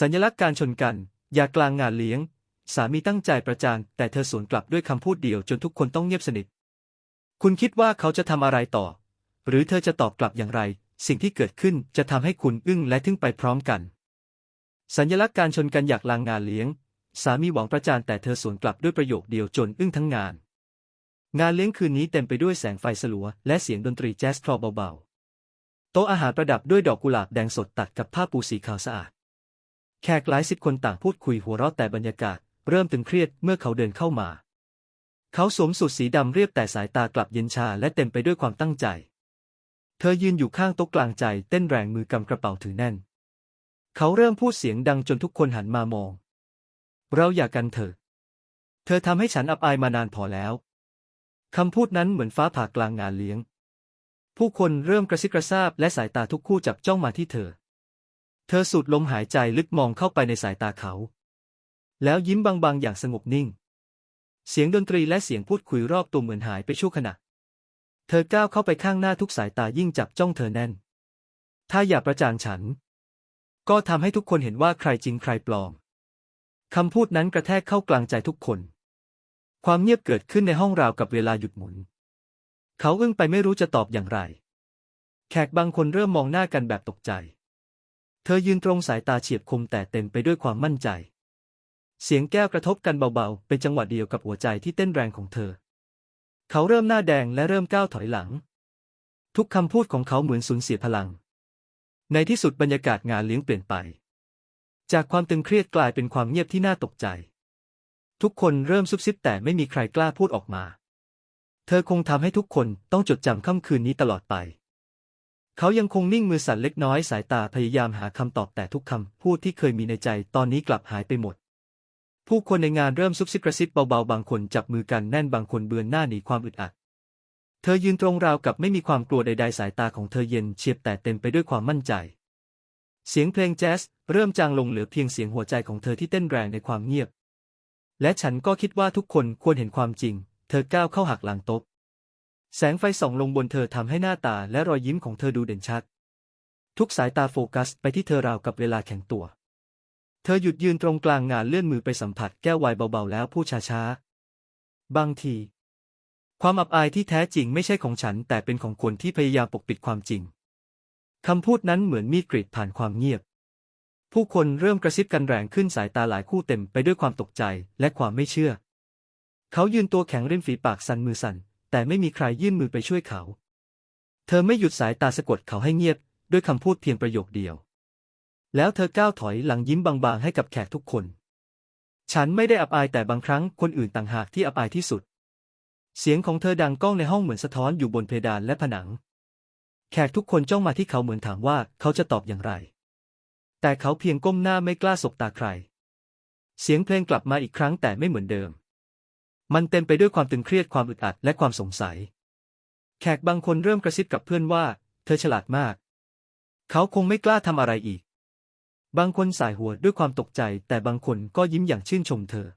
สัญลักษณ์การชนกัน อย่ากลางงานเลี้ยง สามีตั้งใจประจานแต่เธอสวนกลับด้วยคำพูดเดียวจนทุกคนต้องเงียบสนิท คุณคิดว่าเขาจะทำอะไรต่อ หรือเธอจะตอบกลับอย่างไร สิ่งที่เกิดขึ้นจะทำให้คุณอึ้งและทึ่งไปพร้อมกัน สัญลักษณ์การชนกันอยากลางงานเลี้ยง สามีหวังประจานแต่เธอสวนกลับด้วยประโยคเดียวจนอึ้งทั้งงาน งานเลี้ยงคืนนี้เต็มไปด้วยแสงไฟสลัว และเสียงดนตรีแจ๊สคลอเบาๆโต๊ะอาหารประดับด้วยดอกกุหลาบแดงสดตัดกับผ้าปูสีขาวสะอาด แขกหลายสิบคนต่างพูดคุยหัวเราะแต่บรรยากาศ เริ่มตึงเครียดเมื่อเขาเดินเข้ามา เขาสวมสูทสีดำเรียบแต่สายตากลับเย็นชาและเต็มไปด้วยความตั้งใจ เธอยืนอยู่ข้างโต๊ะกลางใจเต้นแรงมือกำกระเป๋าถือแน่น เขาเริ่มพูดเสียงดังจนทุกคนหันมามอง เราอยากกันเถอะเธอทำให้ฉันอับอายมานานพอแล้วคำพูดนั้นเหมือนฟ้าผ่ากลางงานเลี้ยง ผู้คนเริ่มกระซิบกระซาบและสายตาทุกคู่จับจ้องมาที่เธอ เธอสูดลมหายใจลึกมองเข้าไปในสายตาเขา แล้วยิ้มบางๆอย่างสงบนิ่ง เสียงดนตรีและเสียงพูดคุยรอบตัวเหมือนหายไปชั่วขณะ เธอก้าวเข้าไปข้างหน้าทุกสายตายิ่งจับจ้องเธอแน่น ถ้าอย่าประจานฉัน ก็ทำให้ทุกคนเห็นว่าใครจริงใครปลอมคำพูดนั้นกระแทกเข้ากลางใจทุกคน ความเงียบเกิดขึ้นในห้องราวกับเวลาหยุดหมุน เขาอึ้งไปไม่รู้จะตอบอย่างไร แขกบางคนเริ่มมองหน้ากันแบบตกใจ ธอยืนตรงสายตาเฉียบคมแต่เต็มไปด้วยความมั่นใจ เสียงแก้วกระทบกันเบาๆ เป็นจังหวะเดียวกับหัวใจที่เต้นแรงของเธอ เขาเริ่มหน้าแดงและเริ่มก้าวถอยหลัง ทุกคำพูดของเขาเหมือนสูญเสียพลัง ในที่สุดบรรยากาศงานเลี้ยงเปลี่ยนไป จากความตึงเครียดกลายเป็นความเงียบที่น่าตกใจ ทุกคนเริ่มซุบซิบแต่ไม่มีใครกล้าพูดออกมา เธอคงทำให้ทุกคนต้องจดจำค่ำคืนนี้ตลอดไป เขายังคงนิ่งมือสั่นเล็กน้อยสายตาพยายามหาคำตอบแต่ทุกคำพูดที่เคยมีในใจตอนนี้กลับหายไปหมด ผู้คนในงานเริ่มซุบซิบกระซิบเบาๆ บางคนจับมือกันแน่นบางคนเบือนหน้าหนีความอึดอัด เธอยืนตรงราวกับไม่มีความกลัวใดๆ สายตาของเธอเย็นเฉียบแต่เต็มไปด้วยความมั่นใจ เสียงเพลงแจ๊สเริ่มจางลงเหลือเพียงเสียงหัวใจของเธอที่เต้นแรงในความเงียบ และฉันก็คิดว่าทุกคนควรเห็นความจริง เธอก้าวเข้าหักหลังโต๊ะ แสงไฟส่องลงบนเธอทำให้หน้าตาและรอยยิ้มของเธอดูเด่นชัด ทุกสายตาโฟกัสไปที่เธอราวกับเวลาแข็งตัว เธอหยุดยืนตรงกลางงานเลื่อนมือไปสัมผัสแก้วไวน์เบาๆแล้วพูดช้าๆ บางที ความอับอายที่แท้จริงไม่ใช่ของฉัน แต่เป็นของคนที่พยายามปกปิดความจริงคำพูดนั้นเหมือนมีดกรีดผ่านความเงียบ ผู้คนเริ่มกระซิบกันแรงขึ้นสายตาหลายคู่เต็มไปด้วยความตกใจและความไม่เชื่อ เขายืนตัวแข็งริมฝีปากสั่นมือสั่น แต่ไม่มีใครยื่นมือไปช่วยเขา เธอไม่หยุดสายตาสะกดเขาให้เงียบ ด้วยคำพูดเพียงประโยคเดียว แล้วเธอก้าวถอยหลังยิ้มบางๆให้กับแขกทุกคน ฉันไม่ได้อับอายแต่บางครั้งคนอื่นต่างหากที่อับอายที่สุด เสียงของเธอดังก้องในห้องเหมือนสะท้อนอยู่บนเพดานและผนัง แขกทุกคนจ้องมาที่เขาเหมือนถามว่าเขาจะตอบอย่างไร แต่เขาเพียงก้มหน้าไม่กล้าสบตาใคร เสียงเพลงกลับมาอีกครั้งแต่ไม่เหมือนเดิม มันเต็มไปด้วยความตึงเครียดความอึดอัดและความสงสัย แขกบางคนเริ่มกระซิบกับเพื่อนว่า เธอฉลาดมาก เขาคงไม่กล้าทำอะไรอีก บางคนสายหัวด้วยความตกใจ แต่บางคนก็ยิ้มอย่างชื่นชมเธอ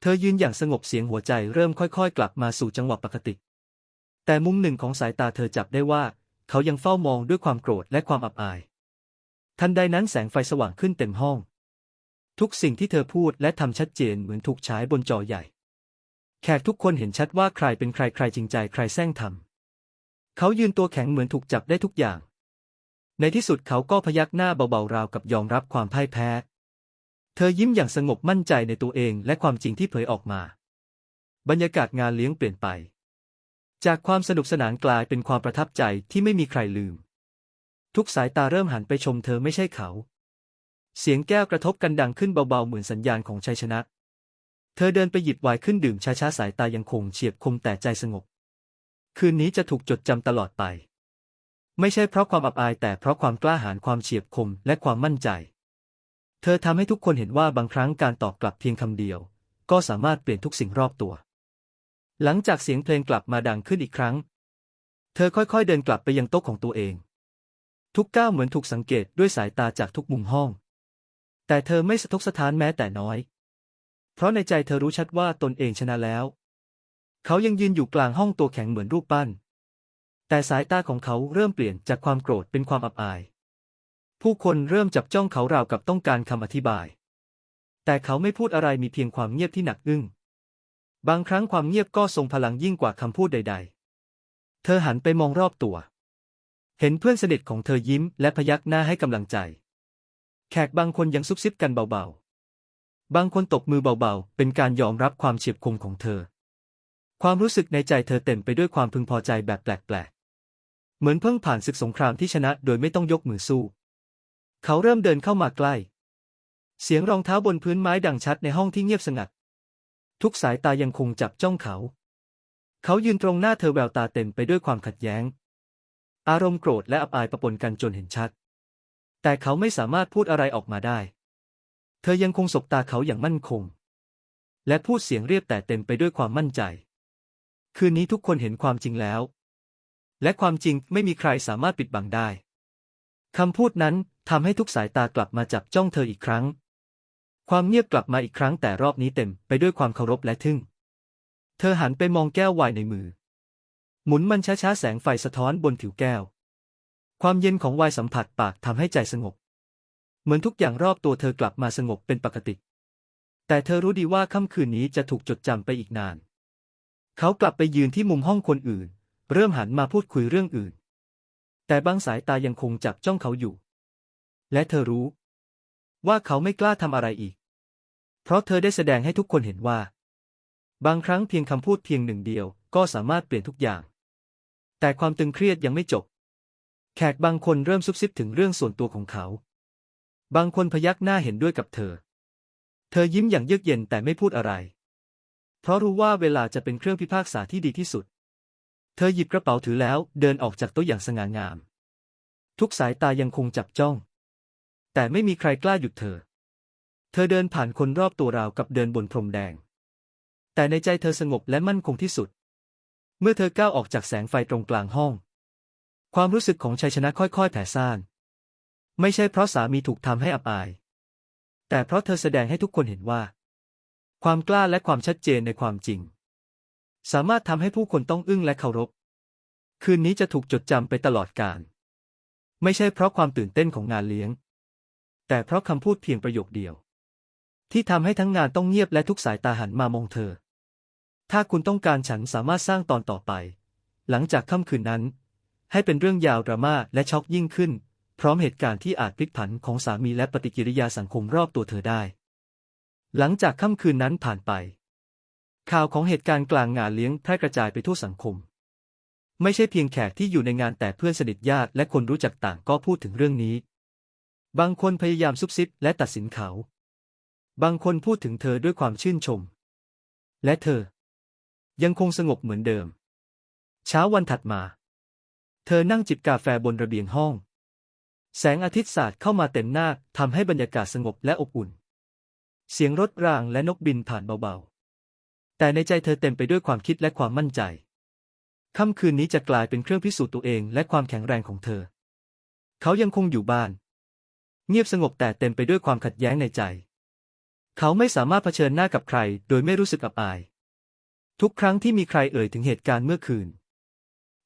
เธอยืนอย่างสงบเสียงหัวใจเริ่มค่อยๆ กลับมาสู่จังหวะปกติ แต่มุมหนึ่งของสายตาเธอจับได้ว่า เขายังเฝ้ามองด้วยความโกรธและความอับอาย ทันใดนั้นแสงไฟสว่างขึ้นเต็มห้อง ทุกสิ่งที่เธอพูดและทำชัดเจนเหมือนถูกฉายบนจอใหญ่ แขกทุกคนเห็นชัดว่าใครเป็นใครใครจริงใจใครแซงทำเขายืนตัวแข็งเหมือนถูกจับได้ทุกอย่าง ในที่สุดเขาก็พยักหน้าเบาๆราวกับยอมรับความพ่ายแพ้ เธอยิ้มอย่างสงบมั่นใจในตัวเองและความจริงที่เผยออกมา บรรยากาศงานเลี้ยงเปลี่ยนไป จากความสนุกสนานกลายเป็นความประทับใจที่ไม่มีใครลืม ทุกสายตาเริ่มหันไปชมเธอไม่ใช่เขา เสียงแก้วกระทบกันดังขึ้นเบาๆเหมือนสัญญาณของชัยชนะ เธอเดินไปหยิบไวน์ขึ้นดื่มช้าๆสายตายังคงเฉียบคมแต่ใจสงบ คืนนี้จะถูกจดจำตลอดไป ไม่ใช่เพราะความอับอายแต่เพราะความกล้าหาญความเฉียบคมและความมั่นใจ เธอทำให้ทุกคนเห็นว่าบางครั้งการตอบกลับเพียงคำเดียว ก็สามารถเปลี่ยนทุกสิ่งรอบตัว หลังจากเสียงเพลงกลับมาดังขึ้นอีกครั้ง เธอค่อยๆเดินกลับไปยังโต๊ะของตัวเอง ทุกก้าวเหมือนถูกสังเกตด้วยสายตาจากทุกมุมห้อง แต่เธอไม่สะทกสะท้านแม้แต่น้อย เพราะในใจเธอรู้ชัดว่าตนเองชนะแล้ว เขายังยืนอยู่กลางห้องตัวแข็งเหมือนรูปปั้น แต่สายตาของเขาเริ่มเปลี่ยนจากความโกรธเป็นความอับอาย ผู้คนเริ่มจับจ้องเขาราวกับต้องการคำอธิบาย แต่เขาไม่พูดอะไรมีเพียงความเงียบที่หนักอึ้ง บางครั้งความเงียบก็ทรงพลังยิ่งกว่าคำพูดใด ๆ เธอหันไปมองรอบตัว เห็นเพื่อนสนิทของเธอยิ้มและพยักหน้าให้กำลังใจ แขกบางคนยังซุบซิบกันเบาๆ บางคนตบมือเบาๆ เป็นการยอมรับความเฉียบคมของเธอ ความรู้สึกในใจเธอเต็มไปด้วยความพึงพอใจแบบแปลกๆ เหมือนเพิ่งผ่านศึกสงครามที่ชนะโดยไม่ต้องยกมือสู้ เขาเริ่มเดินเข้ามาใกล้ เสียงรองเท้าบนพื้นไม้ดังชัดในห้องที่เงียบสงัด ทุกสายตายังคงจับจ้องเขา เขายืนตรงหน้าเธอแววตาเต็มไปด้วยความขัดแย้ง อารมณ์โกรธและอับอายปะปนกันจนเห็นชัด แต่เขาไม่สามารถพูดอะไรออกมาได้ ธอยังคงสบตาเขาอย่างมั่นคง และพูดเสียงเรียบแต่เต็มไปด้วยความมั่นใจ คืนนี้ทุกคนเห็นความจริงแล้ว และความจริงไม่มีใครสามารถปิดบังได้คำพูดนั้นทำให้ทุกสายตากลับมาจับจ้องเธออีกครั้ง ความเงียบกลับมาอีกครั้งแต่รอบนี้เต็มไปด้วยความเคารพและทึ่ง เธอหันไปมองแก้วไวน์ในมือ หมุนมันช้าๆแสงไฟสะท้อนบนผิวแก้ว ความเย็นของไวน์สัมผัสปากทำให้ใจสงบ เหมือนทุกอย่างรอบตัวเธอกลับมาสงบเป็นปกติ แต่เธอรู้ดีว่าค่ำคืนนี้จะถูกจดจำไปอีกนาน เขากลับไปยืนที่มุมห้องคนอื่น เริ่มหันมาพูดคุยเรื่องอื่น แต่บางสายตายังคงจับจ้องเขาอยู่ และเธอรู้ ว่าเขาไม่กล้าทำอะไรอีก เพราะเธอได้แสดงให้ทุกคนเห็นว่า บางครั้งเพียงคำพูดเพียงหนึ่งเดียวก็สามารถเปลี่ยนทุกอย่าง แต่ความตึงเครียดยังไม่จบ แขกบางคนเริ่มซุบซิบถึงเรื่องส่วนตัวของเขา บางคนพยักหน้าเห็นด้วยกับเธอ เธอยิ้มอย่างเยือกเย็นแต่ไม่พูดอะไร เพราะรู้ว่าเวลาจะเป็นเครื่องพิพากษาที่ดีที่สุด เธอหยิบกระเป๋าถือแล้วเดินออกจากโต๊ะอย่างสง่างาม ทุกสายตายังคงจับจ้อง แต่ไม่มีใครกล้าหยุดเธอ เธอเดินผ่านคนรอบตัวราวกับเดินบนพรมแดง แต่ในใจเธอสงบและมั่นคงที่สุด เมื่อเธอก้าวออกจากแสงไฟตรงกลางห้อง ความรู้สึกของชัยชนะค่อยๆแผ่ซ่าน ไม่ใช่เพราะสามีถูกทำให้อับอาย แต่เพราะเธอแสดงให้ทุกคนเห็นว่า ความกล้าและความชัดเจนในความจริง สามารถทำให้ผู้คนต้องอึ้งและเคารพ คืนนี้จะถูกจดจำไปตลอดกาล ไม่ใช่เพราะความตื่นเต้นของงานเลี้ยง แต่เพราะคำพูดเพียงประโยคเดียว ที่ทำให้ทั้งงานต้องเงียบและทุกสายตาหันมามองเธอ ถ้าคุณต้องการฉันสามารถสร้างตอนต่อไป หลังจากค่ำคืนนั้น ให้เป็นเรื่องยาวดราม่าและช็อกยิ่งขึ้น พร้อมเหตุการณ์ที่อาจพลิกผันของสามีและปฏิกิริยาสังคมรอบตัวเธอได้ หลังจากค่ำคืนนั้นผ่านไป ข่าวของเหตุการณ์กลางงานเลี้ยงแพร่กระจายไปทั่วสังคม ไม่ใช่เพียงแขกที่อยู่ในงานแต่เพื่อนสนิทญาติและคนรู้จักต่างก็พูดถึงเรื่องนี้ บางคนพยายามซุบซิบและตัดสินเขา บางคนพูดถึงเธอด้วยความชื่นชม และเธอ ยังคงสงบเหมือนเดิม เช้าวันถัดมา เธอนั่งจิบกาแฟบนระเบียงห้อง แสงอาทิตย์สาดเข้ามาเต็มหน้าทำให้บรรยากาศสงบและอบอุ่น เสียงรถรางและนกบินผ่านเบาๆ แต่ในใจเธอเต็มไปด้วยความคิดและความมั่นใจ ค่ำคืนนี้จะกลายเป็นเครื่องพิสูจน์ตัวเองและความแข็งแรงของเธอ เขายังคงอยู่บ้าน เงียบสงบแต่เต็มไปด้วยความขัดแย้งในใจ เขาไม่สามารถเผชิญหน้ากับใคร โดยไม่รู้สึกอับอาย ทุกครั้งที่มีใครเอ่ยถึงเหตุการณ์เมื่อคืน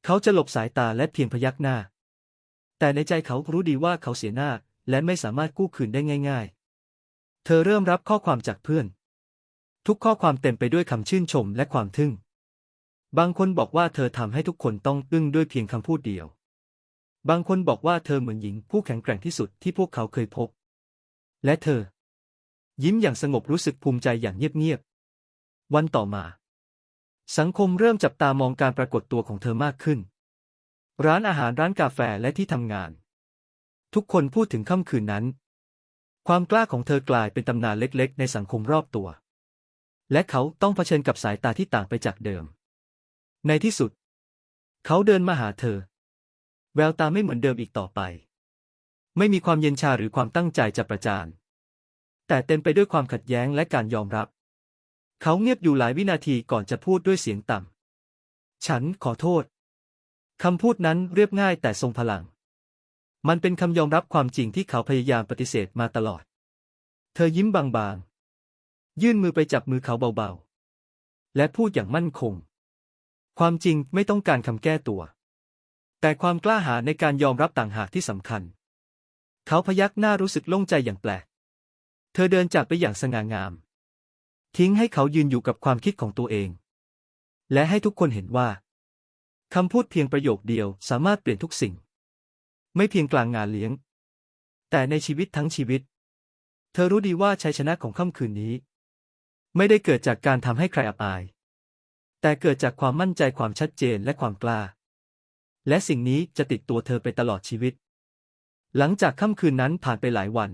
เขาจะหลบสายตาและเพียงพยักหน้า แต่ในใจเขารู้ดีว่าเขาเสียหน้า และไม่สามารถกู้คืนได้ง่าย ๆ เธอเริ่มรับข้อความจากเพื่อน ทุกข้อความเต็มไปด้วยคำชื่นชมและความทึ่ง บางคนบอกว่าเธอทำให้ทุกคนต้องอึ้งด้วยเพียงคำพูดเดียว บางคนบอกว่าเธอเหมือนหญิงผู้แข็งแกร่งที่สุดที่พวกเขาเคยพบ และเธอ ยิ้มอย่างสงบรู้สึกภูมิใจอย่างเงียบๆ วันต่อมา สังคมเริ่มจับตามองการปรากฏตัวของเธอมากขึ้น ร้านอาหารร้านกาแฟและที่ทำงาน ทุกคนพูดถึงค่ำคืนนั้น ความกล้าของเธอกลายเป็นตำนานเล็ก ๆ ในสังคมรอบตัว และเขาต้องเผชิญกับสายตาที่ต่างไปจากเดิม ในที่สุด เขาเดินมาหาเธอ แววตาไม่เหมือนเดิมอีกต่อไป ไม่มีความเย็นชาหรือความตั้งใจจะประจาน แต่เต็มไปด้วยความขัดแย้งและการยอมรับ เขาเงียบอยู่หลายวินาทีก่อนจะพูดด้วยเสียงต่ำฉันขอโทษ คำพูดนั้นเรียบง่ายแต่ทรงพลัง มันเป็นคำยอมรับความจริงที่เขาพยายามปฏิเสธมาตลอด เธอยิ้มบางๆ ยื่นมือไปจับมือเขาเบาๆ และพูดอย่างมั่นคง ความจริงไม่ต้องการคำแก้ตัว แต่ความกล้าหาญในการยอมรับต่างหากที่สำคัญ เขาพยักหน้ารู้สึกโล่งใจอย่างแปลก เธอเดินจากไปอย่างสง่างาม ทิ้งให้เขายืนอยู่กับความคิดของตัวเอง และให้ทุกคนเห็นว่า คำพูดเพียงประโยคเดียวสามารถเปลี่ยนทุกสิ่ง ไม่เพียงกลางงานเลี้ยง แต่ในชีวิตทั้งชีวิต เธอรู้ดีว่าชัยชนะของค่ำคืนนี้ ไม่ได้เกิดจากการทำให้ใครอับอาย แต่เกิดจากความมั่นใจความชัดเจนและความกล้า และสิ่งนี้จะติดตัวเธอไปตลอดชีวิต หลังจากค่ำคืนนั้นผ่านไปหลายวัน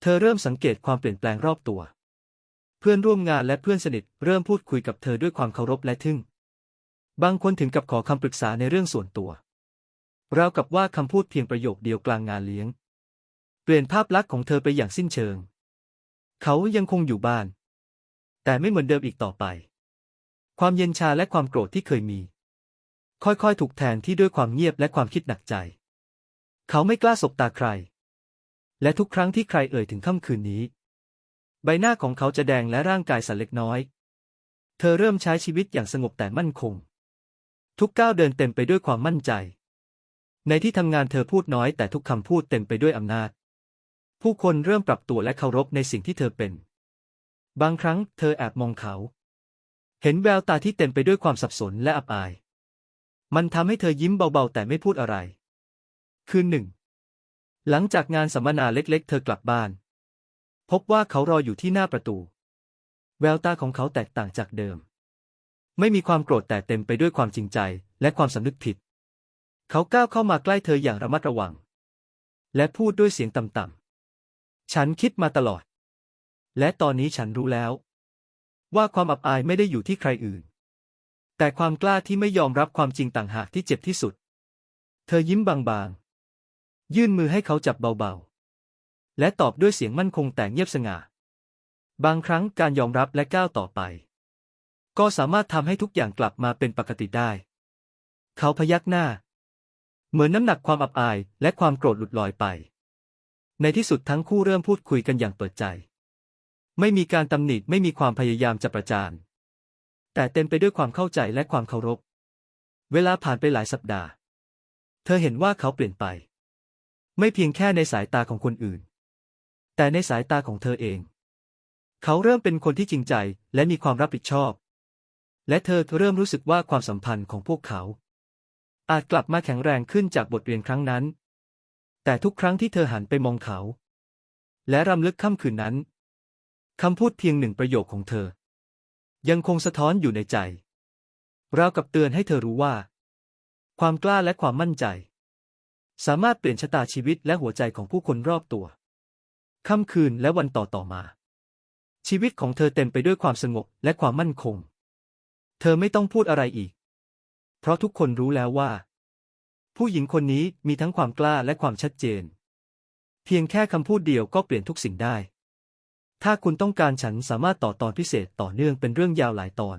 เธอเริ่มสังเกตความเปลี่ยนแปลงรอบตัว เพื่อนร่วมงานและเพื่อนสนิทเริ่มพูดคุยกับเธอด้วยความเคารพและทึ่ง บางคนถึงกับขอคำปรึกษาในเรื่องส่วนตัวราวกับว่าคำพูดเพียงประโยคเดียวกลางงานเลี้ยง เปลี่ยนภาพลักษณ์ของเธอไปอย่างสิ้นเชิง เขายังคงอยู่บ้าน แต่ไม่เหมือนเดิมอีกต่อไป ความเย็นชาและความโกรธที่เคยมี ค่อยๆ ถูกแทนที่ด้วยความเงียบและความคิดหนักใจ เขาไม่กล้าสบตาใคร และทุกครั้งที่ใครเอ่ยถึงค่ำคืนนี้ ใบหน้าของเขาจะแดงและร่างกายสั่นเล็กน้อย เธอเริ่มใช้ชีวิตอย่างสงบแต่มั่นคง ทุกก้าวเดินเต็มไปด้วยความมั่นใจ ในที่ทำงานเธอพูดน้อยแต่ทุกคำพูดเต็มไปด้วยอำนาจ ผู้คนเริ่มปรับตัวและเคารพในสิ่งที่เธอเป็น บางครั้งเธอแอบมองเขา เห็นแววตาที่เต็มไปด้วยความสับสนและอับอาย มันทำให้เธอยิ้มเบาๆ แต่ไม่พูดอะไร คืนหนึ่ง หลังจากงานสัมมนาเล็กๆ เธอกลับบ้าน พบว่าเขารออยู่ที่หน้าประตู แววตาของเขาแตกต่างจากเดิม ไม่มีความโกรธแต่เต็มไปด้วยความจริงใจ และความสำนึกผิด เขาก้าวเข้ามาใกล้เธออย่างระมัดระวัง และพูดด้วยเสียงต่ำๆ ฉันคิดมาตลอด และตอนนี้ฉันรู้แล้ว ว่าความอับอายไม่ได้อยู่ที่ใครอื่น แต่ความกล้าที่ไม่ยอมรับความจริงต่างหากที่เจ็บที่สุด เธอยิ้มบางๆ ยื่นมือให้เขาจับเบาๆ และตอบด้วยเสียงมั่นคงแต่เงียบสง่า บางครั้งการยอมรับและก้าวต่อไป ก็สามารถทำให้ทุกอย่างกลับมาเป็นปกติได้ เขาพยักหน้า เหมือนน้ำหนักความอับอายและความโกรธหลุดลอยไป ในที่สุดทั้งคู่เริ่มพูดคุยกันอย่างเปิดใจ ไม่มีการตำหนิไม่มีความพยายามจะประจาน แต่เต็มไปด้วยความเข้าใจและความเคารพ เวลาผ่านไปหลายสัปดาห์ เธอเห็นว่าเขาเปลี่ยนไป ไม่เพียงแค่ในสายตาของคนอื่น แต่ในสายตาของเธอเอง เขาเริ่มเป็นคนที่จริงใจและมีความรับผิดชอบ และเธอเริ่มรู้สึกว่าความสัมพันธ์ของพวกเขา อาจกลับมาแข็งแรงขึ้นจากบทเรียนครั้งนั้น แต่ทุกครั้งที่เธอหันไปมองเขา และรำลึกค่ำคืนนั้นคำพูดเพียงหนึ่งประโยคของเธอ ยังคงสะท้อนอยู่ในใจราวกับเตือนให้เธอรู้ว่า ความกล้าและความมั่นใจ สามารถเปลี่ยนชะตาชีวิตและหัวใจของผู้คนรอบตัวค่ำคืนและวันต่อต่อมา ชีวิตของเธอเต็มไปด้วยความสงบและความมั่นคง เธอไม่ต้องพูดอะไรอีก เพราะทุกคนรู้แล้วว่า ผู้หญิงคนนี้มีทั้งความกล้าและความชัดเจน เพียงแค่คำพูดเดียวก็เปลี่ยนทุกสิ่งได้ ถ้าคุณต้องการฉันสามารถต่อตอนพิเศษต่อเนื่องเป็นเรื่องยาวหลายตอน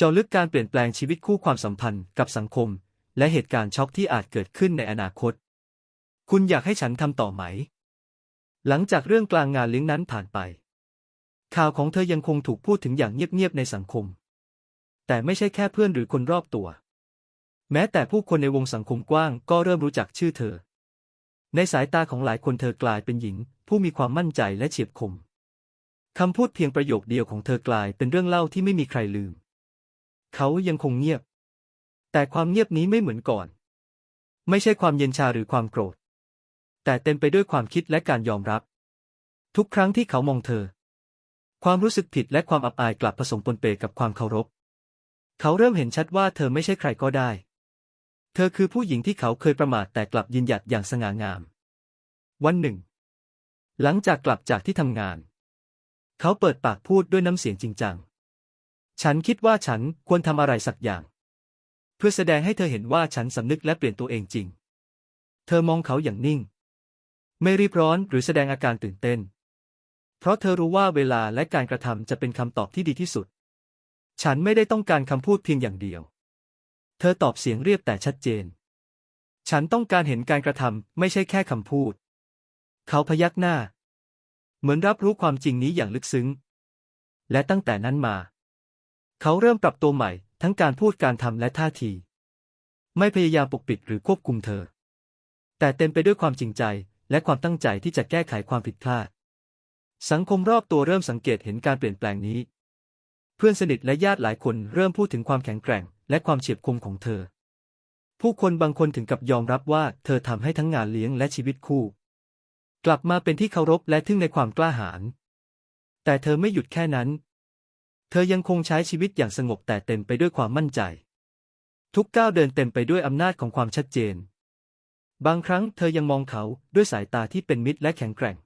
จาะลึกการเปลี่ยนแปลงชีวิตคู่ความสัมพันธ์กับสังคม และเหตุการณ์ช็อกที่อาจเกิดขึ้นในอนาคต คุณอยากให้ฉันทำต่อไหม หลังจากเรื่องกลางงานเลี้ยงนั้นผ่านไป ข่าวของเธอยังคงถูกพูดถึงอย่างเงียบๆในสังคม แต่ไม่ใช่แค่เพื่อนหรือคนรอบตัว แม้แต่ผู้คนในวงสังคมกว้างก็เริ่มรู้จักชื่อเธอ ในสายตาของหลายคนเธอกลายเป็นหญิง ผู้มีความมั่นใจและเฉียบคม คำพูดเพียงประโยคเดียวของเธอกลายเป็นเรื่องเล่าที่ไม่มีใครลืม เขายังคงเงียบ แต่ความเงียบนี้ไม่เหมือนก่อน ไม่ใช่ความเย็นชาหรือความโกรธ แต่เต็มไปด้วยความคิดและการยอมรับ ทุกครั้งที่เขามองเธอ ความรู้สึกผิดและความอับอายกลับผสมปนเปกับความเคารพ เขาเริ่มเห็นชัดว่าเธอไม่ใช่ใครก็ได้ เธอคือผู้หญิงที่เขาเคยประมาทแต่กลับยืนหยัดอย่างสง่างาม วันหนึ่ง หลังจากกลับจากที่ทำงาน เขาเปิดปากพูดด้วยน้ำเสียงจริงจัง ฉันคิดว่าฉันควรทำอะไรสักอย่าง เพื่อแสดงให้เธอเห็นว่าฉันสำนึกและเปลี่ยนตัวเองจริง เธอมองเขาอย่างนิ่ง ไม่รีบร้อนหรือแสดงอาการตื่นเต้น เพราะเธอรู้ว่าเวลาและการกระทำจะเป็นคำตอบที่ดีที่สุด ฉันไม่ได้ต้องการคำพูดเพียงอย่างเดียว เธอตอบเสียงเรียบแต่ชัดเจน ฉันต้องการเห็นการกระทำไม่ใช่แค่คำพูด เขาพยักหน้า เหมือนรับรู้ความจริงนี้อย่างลึกซึ้ง และตั้งแต่นั้นมา เขาเริ่มปรับตัวใหม่ ทั้งการพูดการทำและท่าที ไม่พยายามปกปิดหรือควบคุมเธอ แต่เต็มไปด้วยความจริงใจและความตั้งใจที่จะแก้ไขความผิดพลาด สังคมรอบตัวเริ่มสังเกตเห็นการเปลี่ยนแปลงนี้ เพื่อนสนิทและญาติหลายคนเริ่มพูดถึงความแข็งแกร่ง และความเฉียบคมของเธอ ผู้คนบางคนถึงกับยอมรับว่าเธอทำให้ทั้งงานเลี้ยงและชีวิตคู่ กลับมาเป็นที่เคารพและทึ่งในความกล้าหาญ แต่เธอไม่หยุดแค่นั้น เธอยังคงใช้ชีวิตอย่างสงบแต่เต็มไปด้วยความมั่นใจ ทุกก้าวเดินเต็มไปด้วยอำนาจของความชัดเจน บางครั้งเธอยังมองเขาด้วยสายตาที่เป็นมิตรและแข็งแกร่ง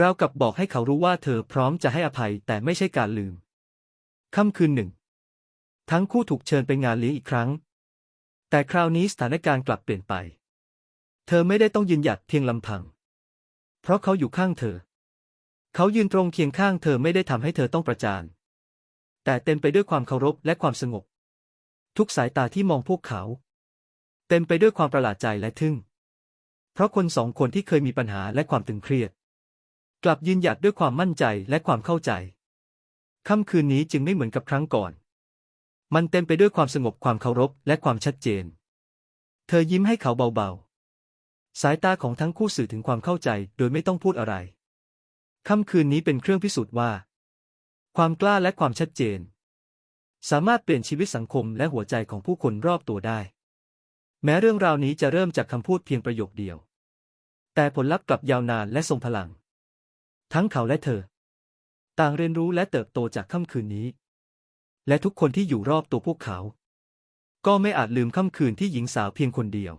ราวกับบอกให้เขารู้ว่าเธอพร้อมจะให้อภัยแต่ไม่ใช่การลืม ค่ำคืนหนึ่ง ทั้งคู่ถูกเชิญไปงานเลี้ยงอีกครั้ง แต่คราวนี้สถานการณ์กลับเปลี่ยนไป เธอไม่ได้ต้องยืนหยัดเพียงลำพัง เพราะเขาอยู่ข้างเธอ เขายืนตรงเคียงข้างเธอไม่ได้ทำให้เธอต้องประจาน แต่เต็มไปด้วยความเคารพและความสงบ ทุกสายตาที่มองพวกเขา เต็มไปด้วยความประหลาดใจและทึ่ง เพราะคนสองคนที่เคยมีปัญหาและความตึงเครียด กลับยืนหยัดด้วยความมั่นใจและความเข้าใจ ค่ำคืนนี้จึงไม่เหมือนกับครั้งก่อน มันเต็มไปด้วยความสงบความเคารพและความชัดเจน เธอยิ้มให้เขาเบาๆ สายตาของทั้งคู่สื่อถึงความเข้าใจโดยไม่ต้องพูดอะไร ค่ำคืนนี้เป็นเครื่องพิสูจน์ว่า ความกล้าและความชัดเจน สามารถเปลี่ยนชีวิตสังคมและหัวใจของผู้คนรอบตัวได้ แม้เรื่องราวนี้จะเริ่มจากคำพูดเพียงประโยคเดียว แต่ผลลัพธ์กลับยาวนานและทรงพลัง ทั้งเขาและเธอ ต่างเรียนรู้และเติบโตจากค่ำคืนนี้ และทุกคนที่อยู่รอบตัวพวกเขา ก็ไม่อาจลืมค่ำคืนที่หญิงสาวเพียงคนเดียว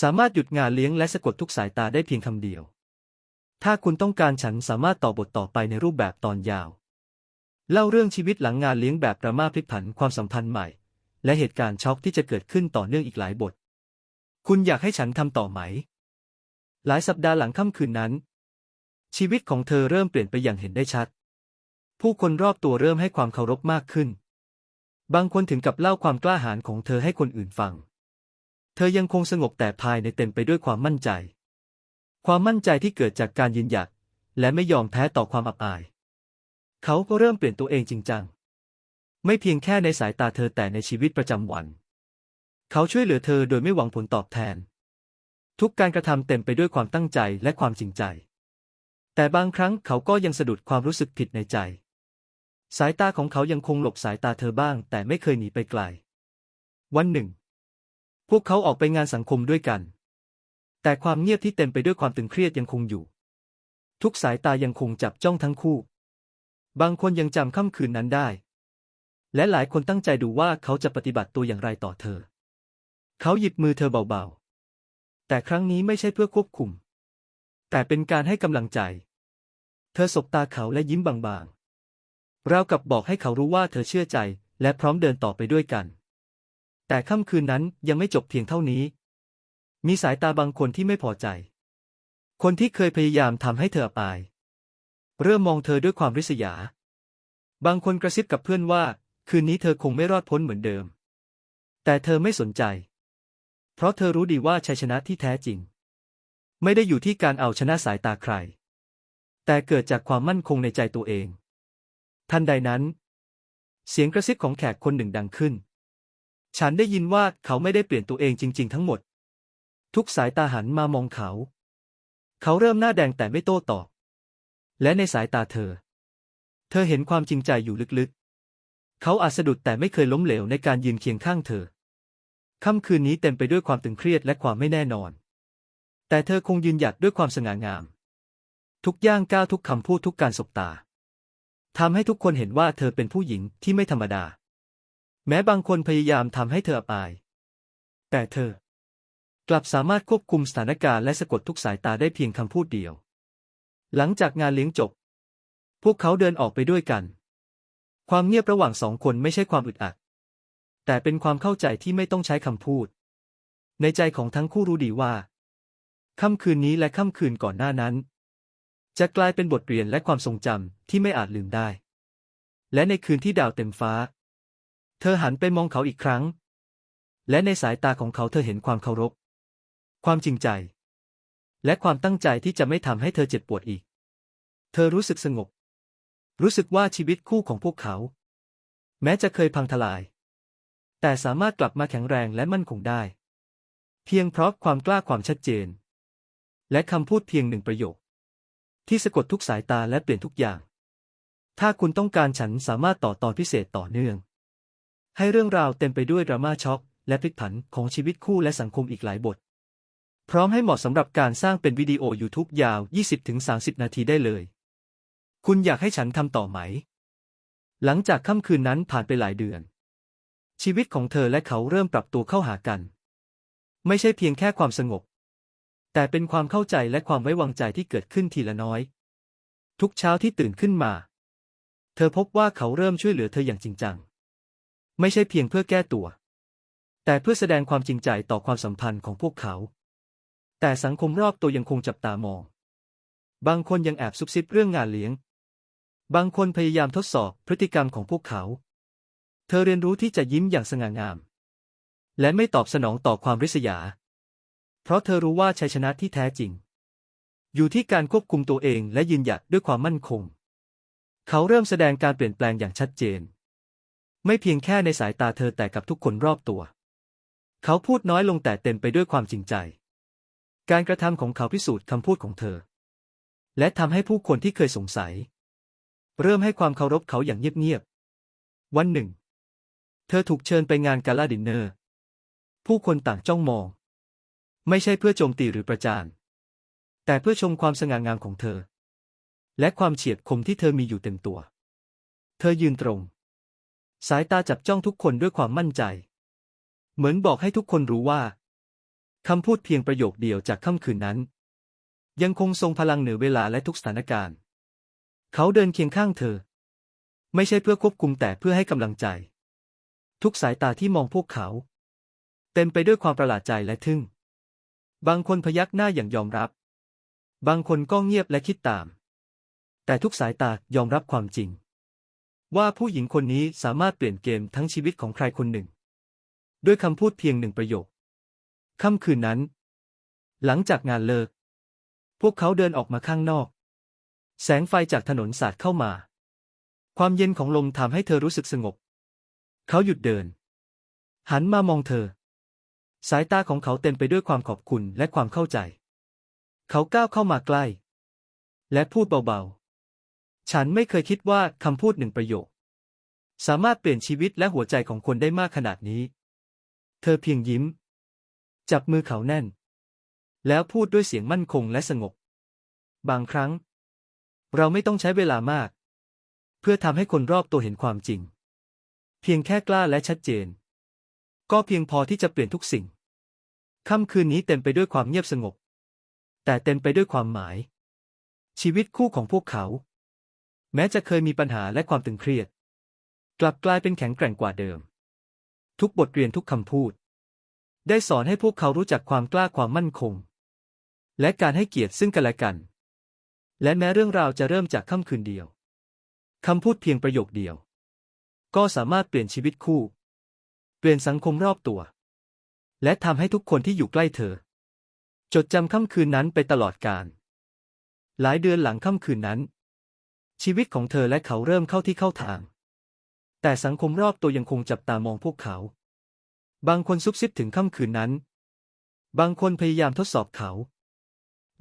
สามารถหยุดงานเลี้ยงและสะกดทุกสายตาได้เพียงคำเดียว ถ้าคุณต้องการฉันสามารถต่อบทต่อไปในรูปแบบตอนยาว เล่าเรื่องชีวิตหลังงานเลี้ยงแบบดราม่าพลิกผันความสัมพันธ์ใหม่ และเหตุการณ์ช็อกที่จะเกิดขึ้นต่อเนื่องอีกหลายบท คุณอยากให้ฉันทำต่อไหม หลายสัปดาห์หลังค่ำคืนนั้น ชีวิตของเธอเริ่มเปลี่ยนไปอย่างเห็นได้ชัด ผู้คนรอบตัวเริ่มให้ความเคารพมากขึ้น บางคนถึงกับเล่าความกล้าหาญของเธอให้คนอื่นฟัง เธอยังคงสงบแต่ภายในเต็มไปด้วยความมั่นใจ ความมั่นใจที่เกิดจากการยืนหยัดและไม่ยอมแพ้ต่อความอับอาย เขาก็เริ่มเปลี่ยนตัวเองจริงจัง ไม่เพียงแค่ในสายตาเธอแต่ในชีวิตประจำวัน เขาช่วยเหลือเธอโดยไม่หวังผลตอบแทน ทุกการกระทำเต็มไปด้วยความตั้งใจและความจริงใจ แต่บางครั้งเขาก็ยังสะดุดความรู้สึกผิดในใจ สายตาของเขายังคงหลบสายตาเธอบ้าง แต่ไม่เคยหนีไปไกล วันหนึ่ง พวกเขาออกไปงานสังคมด้วยกัน แต่ความเงียบที่เต็มไปด้วยความตึงเครียดยังคงอยู่ ทุกสายตายังคงจับจ้องทั้งคู่ บางคนยังจำค่ำคืนนั้นได้ และหลายคนตั้งใจดูว่าเขาจะปฏิบัติตัวอย่างไรต่อเธอ เขาหยิบมือเธอเบาๆ แต่ครั้งนี้ไม่ใช่เพื่อควบคุม แต่เป็นการให้กำลังใจ เธอสบตาเขาและยิ้มบางๆราวกับบอกให้เขารู้ว่าเธอเชื่อใจ และพร้อมเดินต่อไปด้วยกัน แต่ค่ำคืนนั้นยังไม่จบเพียงเท่านี้ มีสายตาบางคนที่ไม่พอใจ คนที่เคยพยายามทำให้เธออับอาย เริ่มมองเธอด้วยความริษยา บางคนกระซิบกับเพื่อนว่า คืนนี้เธอคงไม่รอดพ้นเหมือนเดิม แต่เธอไม่สนใจ เพราะเธอรู้ดีว่าชัยชนะที่แท้จริง ไม่ได้อยู่ที่การเอาชนะสายตาใคร แต่เกิดจากความมั่นคงในใจตัวเอง ทันใดนั้น เสียงกระซิบของแขกคนหนึ่งดังขึ้น ฉันได้ยินว่าเขาไม่ได้เปลี่ยนตัวเองจริง ๆ ทั้งหมด ทุกสายตาหันมามองเขา เขาเริ่มหน้าแดงแต่ไม่โต้ตอบ และในสายตาเธอ เธอเห็นความจริงใจอยู่ลึกๆ เขาอาจสะดุดแต่ไม่เคยล้มเหลวในการยืนเคียงข้างเธอ ค่ำคืนนี้เต็มไปด้วยความตึงเครียดและความไม่แน่นอน แต่เธอคงยืนหยัดด้วยความสง่างาม ทุกย่างก้าวทุกคำพูดทุกการสบตาทำให้ทุกคนเห็นว่าเธอเป็นผู้หญิงที่ไม่ธรรมดา แม้บางคนพยายามทำให้เธออับอาย แต่เธอกลับสามารถควบคุมสถานการณ์และสะกดทุกสายตาได้เพียงคำพูดเดียว หลังจากงานเลี้ยงจบ พวกเขาเดินออกไปด้วยกัน ความเงียบระหว่างสองคนไม่ใช่ความอึดอัด แต่เป็นความเข้าใจที่ไม่ต้องใช้คำพูด ในใจของทั้งคู่รู้ดีว่า ค่ำคืนนี้และค่ำคืนก่อนหน้านั้น จะกลายเป็นบทเรียนและความทรงจำที่ไม่อาจลืมได้ และในคืนที่ดาวเต็มฟ้า เธอหันไปมองเขาอีกครั้ง และในสายตาของเขาเธอเห็นความเคารพ ความจริงใจ และความตั้งใจที่จะไม่ทำให้เธอเจ็บปวดอีก เธอรู้สึกสงบ รู้สึกว่าชีวิตคู่ของพวกเขา แม้จะเคยพังทลาย แต่สามารถกลับมาแข็งแรงและมั่นคงได้ เพียงเพราะความกล้าความชัดเจน และคำพูดเพียงหนึ่งประโยค ที่สะกดทุกสายตาและเปลี่ยนทุกอย่าง ถ้าคุณต้องการฉันสามารถต่อตอนพิเศษต่อเนื่อง ให้เรื่องราวเต็มไปด้วยดราม่าช็อกและพลิกผันของชีวิตคู่และสังคมอีกหลายบท พร้อมให้เหมาะสำหรับการสร้างเป็นวิดีโอ YouTube ยาว 20-30 นาทีได้เลย คุณอยากให้ฉันทำต่อไหม หลังจากค่ำคืนนั้นผ่านไปหลายเดือน ชีวิตของเธอและเขาเริ่มปรับตัวเข้าหากัน ไม่ใช่เพียงแค่ความสงบ แต่เป็นความเข้าใจและความไว้วางใจที่เกิดขึ้นทีละน้อย ทุกเช้าที่ตื่นขึ้นมา เธอพบว่าเขาเริ่มช่วยเหลือเธออย่างจริงจัง ไม่ใช่เพียงเพื่อแก้ตัว แต่เพื่อแสดงความจริงใจต่อความสัมพันธ์ของพวกเขา แต่สังคมรอบตัวยังคงจับตามอง บางคนยังแอบซุบซิบเรื่องงานเลี้ยง บางคนพยายามทดสอบพฤติกรรมของพวกเขา เธอเรียนรู้ที่จะยิ้มอย่างสง่างาม และไม่ตอบสนองต่อความริษยา เพราะเธอรู้ว่าชัยชนะที่แท้จริง อยู่ที่การควบคุมตัวเองและยืนหยัดด้วยความมั่นคง เขาเริ่มแสดงการเปลี่ยนแปลงอย่างชัดเจน ไม่เพียงแค่ในสายตาเธอแต่กับทุกคนรอบตัว เขาพูดน้อยลงแต่เต็มไปด้วยความจริงใจ การกระทำของเขาพิสูจน์คำพูดของเธอ และทำให้ผู้คนที่เคยสงสัย เริ่มให้ความเคารพเขาอย่างเงียบๆวันหนึ่ง เธอถูกเชิญไปงานกาลาดินเนอร์ ผู้คนต่างจ้องมอง ไม่ใช่เพื่อโจมตีหรือประจาน แต่เพื่อชมความสง่างามของเธอ และความเฉียบคมที่เธอมีอยู่เต็มตัว เธอยืนตรง สายตาจับจ้องทุกคนด้วยความมั่นใจ เหมือนบอกให้ทุกคนรู้ว่าคำพูดเพียงประโยคเดียวจากค่ำคืนนั้น ยังคงทรงพลังเหนือเวลาและทุกสถานการณ์ เขาเดินเคียงข้างเธอ ไม่ใช่เพื่อควบคุมแต่เพื่อให้กำลังใจ ทุกสายตาที่มองพวกเขา เต็มไปด้วยความประหลาดใจและทึ่ง บางคนพยักหน้าอย่างยอมรับ บางคนก็เงียบและคิดตาม แต่ทุกสายตายอมรับความจริง ว่าผู้หญิงคนนี้สามารถเปลี่ยนเกมทั้งชีวิตของใครคนหนึ่ง ด้วยคำพูดเพียงหนึ่งประโยค ค่ำคืนนั้น หลังจากงานเลิก พวกเขาเดินออกมาข้างนอก แสงไฟจากถนนสาดเข้ามา ความเย็นของลมทำให้เธอรู้สึกสงบ เขาหยุดเดิน หันมามองเธอ สายตาของเขาเต็มไปด้วยความขอบคุณและความเข้าใจ เขาก้าวเข้ามาใกล้ และพูดเบาๆ ฉันไม่เคยคิดว่าคำพูดหนึ่งประโยค สามารถเปลี่ยนชีวิตและหัวใจของคนได้มากขนาดนี้ เธอเพียงยิ้ม จับมือเขาแน่น แล้วพูดด้วยเสียงมั่นคงและสงบบางครั้ง เราไม่ต้องใช้เวลามาก เพื่อทำให้คนรอบตัวเห็นความจริง เพียงแค่กล้าและชัดเจน ก็เพียงพอที่จะเปลี่ยนทุกสิ่ง ค่ำคืนนี้เต็มไปด้วยความเงียบสงบ แต่เต็มไปด้วยความหมาย ชีวิตคู่ของพวกเขา แม้จะเคยมีปัญหาและความตึงเครียด กลับกลายเป็นแข็งแกร่งกว่าเดิม ทุกบทเรียนทุกคำพูด ได้สอนให้พวกเขารู้จักความกล้าความมั่นคง และการให้เกียรติซึ่งกันและกัน และแม้เรื่องราวจะเริ่มจากค่ำคืนเดียวคำพูดเพียงประโยคเดียว ก็สามารถเปลี่ยนชีวิตคู่ เปลี่ยนสังคมรอบตัว และทำให้ทุกคนที่อยู่ใกล้เธอ จดจำค่ำคืนนั้นไปตลอดกาลหลายเดือนหลังค่ำคืนนั้น ชีวิตของเธอและเขาเริ่มเข้าที่เข้าทาง แต่สังคมรอบตัวยังคงจับตามองพวกเขา บางคนซุบซิบถึงค่ำคืนนั้น บางคนพยายามทดสอบเขา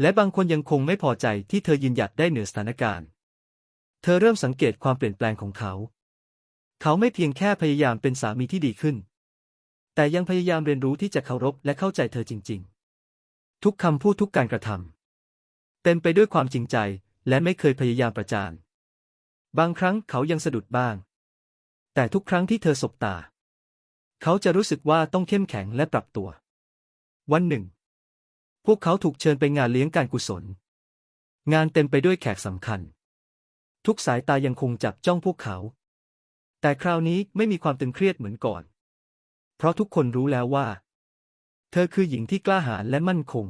และบางคนยังคงไม่พอใจที่เธอยืนหยัดได้เหนือสถานการณ์ เธอเริ่มสังเกตความเปลี่ยนแปลงของเขา เขาไม่เพียงแค่พยายามเป็นสามีที่ดีขึ้น แต่ยังพยายามเรียนรู้ที่จะเคารพและเข้าใจเธอจริง ๆ ทุกคำพูดทุกการกระทำเต็มไปด้วยความจริงใจและไม่เคยพยายามประจาน บางครั้งเขายังสะดุดบ้าง แต่ทุกครั้งที่เธอสบตา เขาจะรู้สึกว่าต้องเข้มแข็งและปรับตัว วันหนึ่ง พวกเขาถูกเชิญไปงานเลี้ยงการกุศล งานเต็มไปด้วยแขกสำคัญ ทุกสายตายังคงจับจ้องพวกเขา แต่คราวนี้ไม่มีความตึงเครียดเหมือนก่อน เพราะทุกคนรู้แล้วว่า เธอคือหญิงที่กล้าหาญและมั่นคง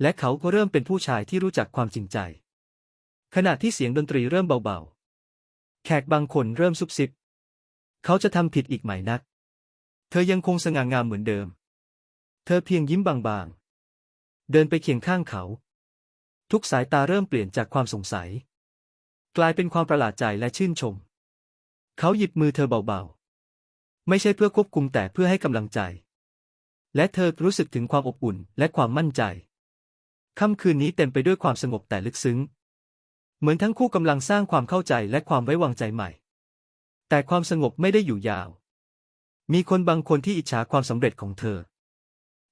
และเขาก็เริ่มเป็นผู้ชายที่รู้จักความจริงใจ ขณะที่เสียงดนตรีเริ่มเบาๆ แขกบางคนเริ่มซุบซิบ เขาจะทำผิดอีกไหมนัก เธอยังคงสง่างามเหมือนเดิม เธอเพียงยิ้มบางๆ เดินไปเคียงข้างเขา ทุกสายตาเริ่มเปลี่ยนจากความสงสัย กลายเป็นความประหลาดใจและชื่นชม เขาหยิบมือเธอเบาๆ ไม่ใช่เพื่อควบคุมแต่เพื่อให้กำลังใจ และเธอรู้สึกถึงความอบอุ่นและความมั่นใจ ค่ำคืนนี้เต็มไปด้วยความสงบแต่ลึกซึ้ง เหมือนทั้งคู่กำลังสร้างความเข้าใจและความไว้วางใจใหม่ แต่ความสงบไม่ได้อยู่ยาว มีคนบางคนที่อิจฉาความสำเร็จของเธอ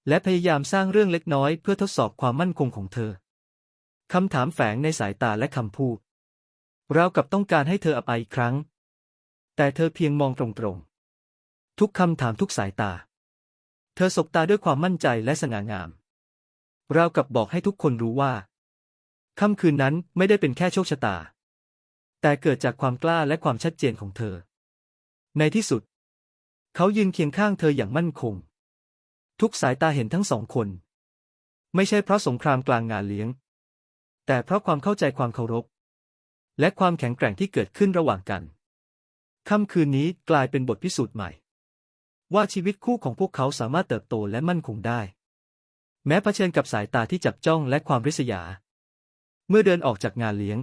และพยายามสร้างเรื่องเล็กน้อยเพื่อทดสอบความมั่นคงของเธอคำถามแฝงในสายตาและคำพูดเราวกับต้องการให้เธออับอายอีกครั้ง แต่เธอเพียงมองตรงๆ ทุกคำถามทุกสายตา เธอสบตาด้วยความมั่นใจและสง่างาม ราวกับบอกให้ทุกคนรู้ว่า ค่ำคืนนั้นไม่ได้เป็นแค่โชคชะตา แต่เกิดจากความกล้าและความชัดเจนของเธอ ในที่สุด เขายืนเคียงข้างเธออย่างมั่นคง ทุกสายตาเห็นทั้งสองคน ไม่ใช่เพราะสงครามกลางงานเลี้ยง แต่เพราะความเข้าใจความเคารพ และความแข็งแกร่งที่เกิดขึ้นระหว่างกัน ค่ำคืนนี้กลายเป็นบทพิสูจน์ใหม่ ว่าชีวิตคู่ของพวกเขาสามารถเติบโตและมั่นคงได้ แม้เผชิญกับสายตาที่จับจ้องและความริษยา เมื่อเดินออกจากงานเลี้ยง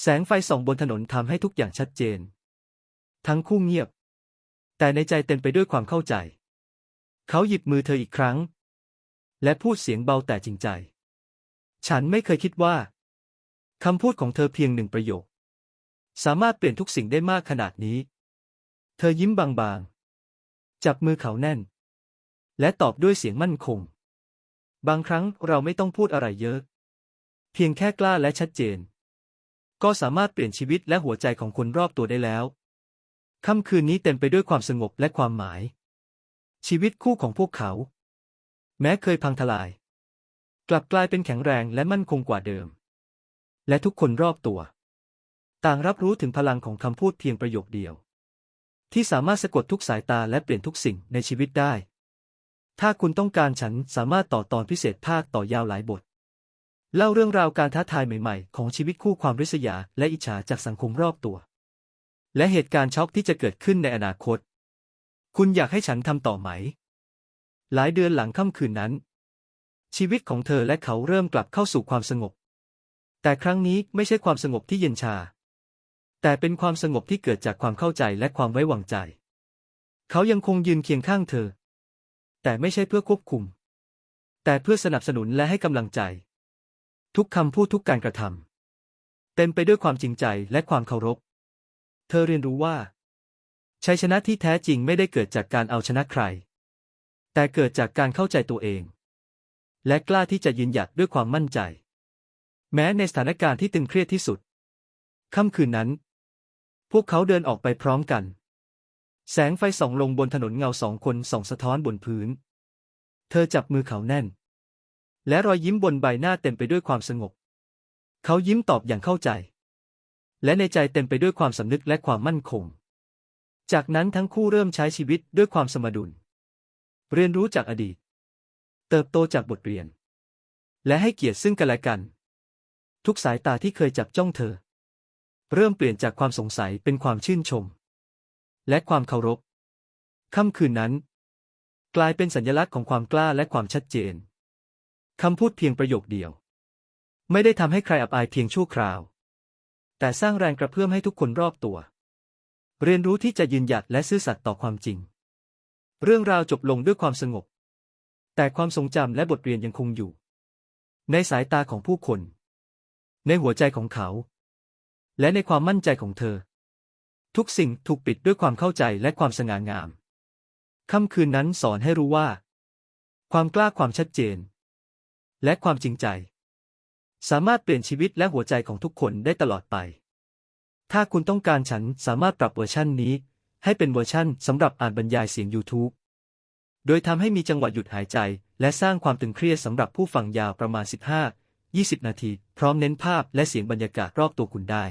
แสงไฟส่องบนถนนทำให้ทุกอย่างชัดเจน ทั้งคู่เงียบ แต่ในใจเต็มไปด้วยความเข้าใจ เขาหยิบมือเธออีกครั้ง และพูดเสียงเบาแต่จริงใจ ฉันไม่เคยคิดว่าคำพูดของเธอเพียงหนึ่งประโยค สามารถเปลี่ยนทุกสิ่งได้มากขนาดนี้ เธอยิ้มบางๆ จับมือเขาแน่น และตอบด้วยเสียงมั่นคง บางครั้งเราไม่ต้องพูดอะไรเยอะ เพียงแค่กล้าและชัดเจน ก็สามารถเปลี่ยนชีวิตและหัวใจของคนรอบตัวได้แล้ว ค่ำคืนนี้เต็มไปด้วยความสงบและความหมาย ชีวิตคู่ของพวกเขา แม้เคยพังทลาย กลับกลายเป็นแข็งแรงและมั่นคงกว่าเดิม และทุกคนรอบตัว ต่างรับรู้ถึงพลังของคำพูดเพียงประโยคเดียว ที่สามารถสะกดทุกสายตาและเปลี่ยนทุกสิ่งในชีวิตได้ ถ้าคุณต้องการฉันสามารถต่อตอนพิเศษภาคต่อยาวหลายบท เล่าเรื่องราวการท้าทายใหม่ๆ ของชีวิตคู่ความริษยา และอิจฉาจากสังคมรอบตัว และเหตุการณ์ช็อกที่จะเกิดขึ้นในอนาคต คุณอยากให้ฉันทำต่อไหม หลายเดือนหลังค่ำคืนนั้น ชีวิตของเธอและเขาเริ่มกลับเข้าสู่ความสงบ แต่ครั้งนี้ไม่ใช่ความสงบที่เย็นชา แต่เป็นความสงบที่เกิดจากความเข้าใจและความไว้วางใจ เขายังคงยืนเคียงข้างเธอ แต่ไม่ใช่เพื่อควบคุม แต่เพื่อสนับสนุนและให้กำลังใจ ทุกคำพูดทุกการกระทำเต็มไปด้วยความจริงใจและความเคารพ เธอเรียนรู้ว่าชัยชนะที่แท้จริงไม่ได้เกิดจากการเอาชนะใคร แต่เกิดจากการเข้าใจตัวเอง และกล้าที่จะยืนหยัดด้วยความมั่นใจ แม้ในสถานการณ์ที่ตึงเครียดที่สุดค่ำคืนนั้น พวกเขาเดินออกไปพร้อมกัน แสงไฟส่องลงบนถนนเงาสองคนส่องสะท้อนบนพื้น เธอจับมือเขาแน่น และรอยยิ้มบนใบหน้าเต็มไปด้วยความสงบ เขายิ้มตอบอย่างเข้าใจ และในใจเต็มไปด้วยความสำนึกและความมั่นคง จากนั้นทั้งคู่เริ่มใช้ชีวิตด้วยความสมดุล เรียนรู้จากอดีต เติบโตจากบทเรียน และให้เกียรติซึ่งกันและกัน ทุกสายตาที่เคยจับจ้องเธอ เริ่มเปลี่ยนจากความสงสัยเป็นความชื่นชม และความเคารพค่ำคืนนั้น กลายเป็นสัญลักษณ์ของความกล้าและความชัดเจนคำพูดเพียงประโยคเดียว ไม่ได้ทำให้ใครอับอายเพียงชั่วคราว แต่สร้างแรงกระเพื่อมให้ทุกคนรอบตัว เรียนรู้ที่จะยืนหยัดและซื่อสัตย์ต่อความจริง เรื่องราวจบลงด้วยความสงบ แต่ความทรงจำและบทเรียนยังคงอยู่ ในสายตาของผู้คน ในหัวใจของเขา และในความมั่นใจของเธอ ทุกสิ่งถูกปิดด้วยความเข้าใจและความสง่างาม ค่ำคืนนั้นสอนให้รู้ว่า ความกล้าความชัดเจน และความจริงใจ สามารถเปลี่ยนชีวิตและหัวใจของทุกคนได้ตลอดไป ถ้าคุณต้องการฉันสามารถปรับเวอร์ชันนี้ ให้เป็นเวอร์ชันสำหรับอ่านบรรยายเสียง YouTube โดยทำให้มีจังหวะหยุดหายใจ และสร้างความตึงเครียดสำหรับผู้ฟังยาวประมาณ 15-20 นาที พร้อมเน้นภาพและเสียงบรรยากาศรอบตัวคุณได้